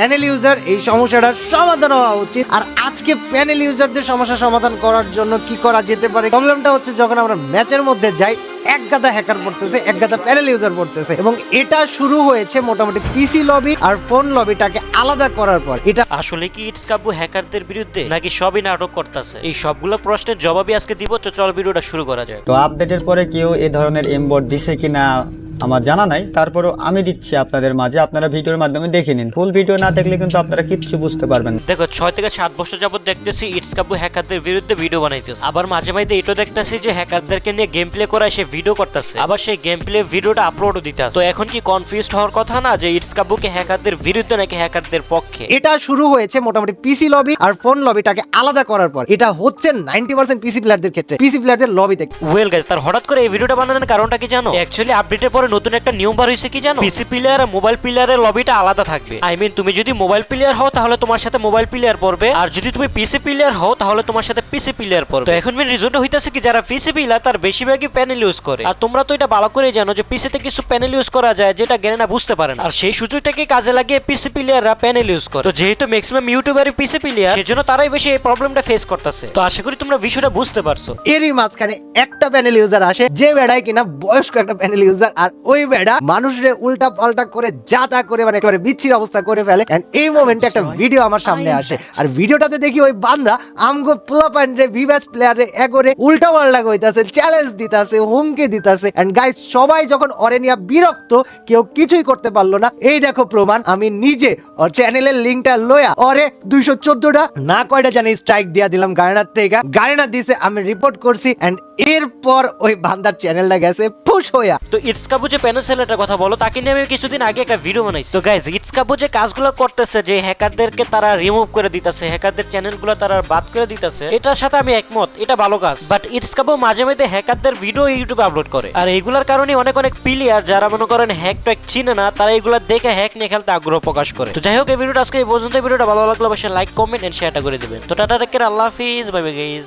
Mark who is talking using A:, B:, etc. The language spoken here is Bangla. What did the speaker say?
A: প্যানেল ইউজার এই সমস্যাটার সমাধান হওয়া উচিত। আর আজকে প্যানেল ইউজারদের সমস্যা সমাধান করার জন্য কি করা যেতে পারে? প্রবলেমটা হচ্ছে যখন আমরা ম্যাচের মধ্যে যাই এক গাদা হ্যাকার পড়তেছে এক গাদা প্যানেল ইউজার পড়তেছে। এবং এটা শুরু হয়েছে মোটামুটি পিসি লবি আর ফোন লবিটাকে আলাদা করার পর। এটা
B: আসলে কি ইটস কাব্য হ্যাকারদের বিরুদ্ধে নাকি সবই নাটক করতেছে? এই সবগুলো প্রশ্নের জবাবই আজকে দিব তো চল ভিডিওটা শুরু করা যায়
C: তো আপডেটের পরে কেউ এ ধরনের এমবোর্ড দিছে কিনা? আমার জানা নাই তারপরও আমি দিচ্ছি আপনাদের মাঝে। আপনারা ভিডিওর মাধ্যমে দেখে নিন। ফুল ভিডিও না দেখলে কিন্তু আপনারা কিচ্ছু বুঝতে পারবেন না।
B: দেখো ছয় থেকে সাত বছর যাবত দেখতেছি ইটস কাব্য হ্যাকারদের বিরুদ্ধে ভিডিও বানাইতেছে। আবার মাঝে মাঝে এটাও দেখতেছি যে হ্যাকারদেরকে নিয়ে গেম প্লে করা সে ভিডিও করতেছে। আবার সেই গেম প্লে ভিডিওটা আপলোডও দিতে তো এখন কি কনফিউজ হওয়ার কথা না যে ইটস কাব্যকে হ্যাকারদের বিরুদ্ধে নাকি হ্যাকারদের পক্ষে?
A: এটা শুরু হয়েছে মোটামুটি পিসি লবি আর ফোন লবিটাকে আলাদা করার পর। এটা হচ্ছে নাইনটি পার্সেন্ট পিসি প্লেয়ারদের ক্ষেত্রে। পিসি প্লেয়ারদের লবি লবিতে
B: ওয়েল গাইজ তার হঠাৎ করে এই ভিডিওটা বানানোর কারণটা কি জানো? অ্যাকচুয়ালি আপডেটের পরে নতুন একটা নিয়ম বার হয়েছে কি জানো? পিসি প্লেয়ার আর মোবাইল প্লেয়ারের লবিটা আলাদা থাকবে। আই মিন তুমি যদি মোবাইল প্লেয়ার হও তাহলে তোমার সাথে মোবাইল প্লেয়ার পড়বে। আর যদি তুমি পিসি প্লেয়ার হও তাহলে তোমার সাথে পিসি প্লেয়ার পড়বে। তো এখন মেন রিজনটা হইতাছে কি যারা পিসি প্লেয়ার তার বেশিরভাগই প্যানেল ইউজ করে। আর তোমরা তো এটা ভালো করে জানো যে পিসিতে কিছু প্যানেল ইউজ করা যায় যেটা জ্ঞানে না বুঝতে পারে না। আর সেই সুযোগটাকে কাজে লাগিয়ে পিসি প্লেয়াররা প্যানেল ইউজ করে। তো যেহেতু ম্যাক্সিমাম ইউটিউবারই পিসি প্লেয়ার সেজন্য তারাই বেশি এই প্রবলেমটা ফেস করতেছে। তো আশা করি তোমরা বিষয়টা বুঝতে পারছ।
A: এরই মাঝখানে একটা প্যানেল ইউজার আসে যে বেড়ায় কিনা বয়স্ক একটা প্যানেল ইউজার আর ওই বেড়া মানুষরে উল্টা পাল্টা করে যা তা করে মানে একেবারে বিচ্ছির অবস্থা করে ফেলে। And এই মোমেন্টে একটা ভিডিও আমার সামনে আসে। আর ভিডিওটাতে দেখি ওই বান্দা আমগো পোলা প্যান্ডে ভিভাস প্লেয়ারে একরে উল্টা পাল্টা কইতাছে চ্যালেঞ্জ দিতাছে হুমকি দিতাছে। এন্ড গাইস সবাই যখন অরেনিয়া বিরক্ত কেউ কিছুই করতে পারল না। এই দেখো প্রমাণ আমি নিজে ওর চ্যানেলের লিঙ্কটা লয়া ওরে দুইশো চোদ্দটা না কয়টা জানি স্ট্রাইক দিয়া দিলাম গায়নার থেকে। গায়না দিছে আমি রিপোর্ট করছি। এন্ড এরপর ওই বান্দার চ্যানেলটা গেছে ফুস হইয়া।
B: তো ইটস কাবু যে প্যানেল সেলারটার কথা বলো, তাকে নিয়ে আমি কিছুদিন আগে একটা ভিডিও বানাইছি। তো গাইজ ইটস কাবু যে কাজগুলো করতেছে যে হ্যাকারদেরকে তারা রিমুভ করে দিতেছে হ্যাকারদের চ্যানেলগুলো তারা বাদ করে দিতেছে। এটার সাথে আমি একমত, এটা ভালো কাজ। বাট ইটস কাবু মাঝে মাঝে হ্যাকারদের ভিডিও ইউটিউবে আপলোড করে। আর এইগুলোর কারণে অনেক অনেক প্লেয়ার যারা মনে করেন হ্যাক ট্যাক চিনে না, তারা এগুলো দেখে হ্যাক নিয়ে খেলতে আগ্রহ প্রকাশ করে। তো যাই হোক, এই ভিডিওটা আজকে এই পর্যন্ত ভিডিওটা ভালো লাগলে অবশ্যই লাইক কমেন্ট এন্ড শেয়ারটা করে দিবেন। তো টাটা রেখে আল্লাহ হাফিজ বাই গাইজ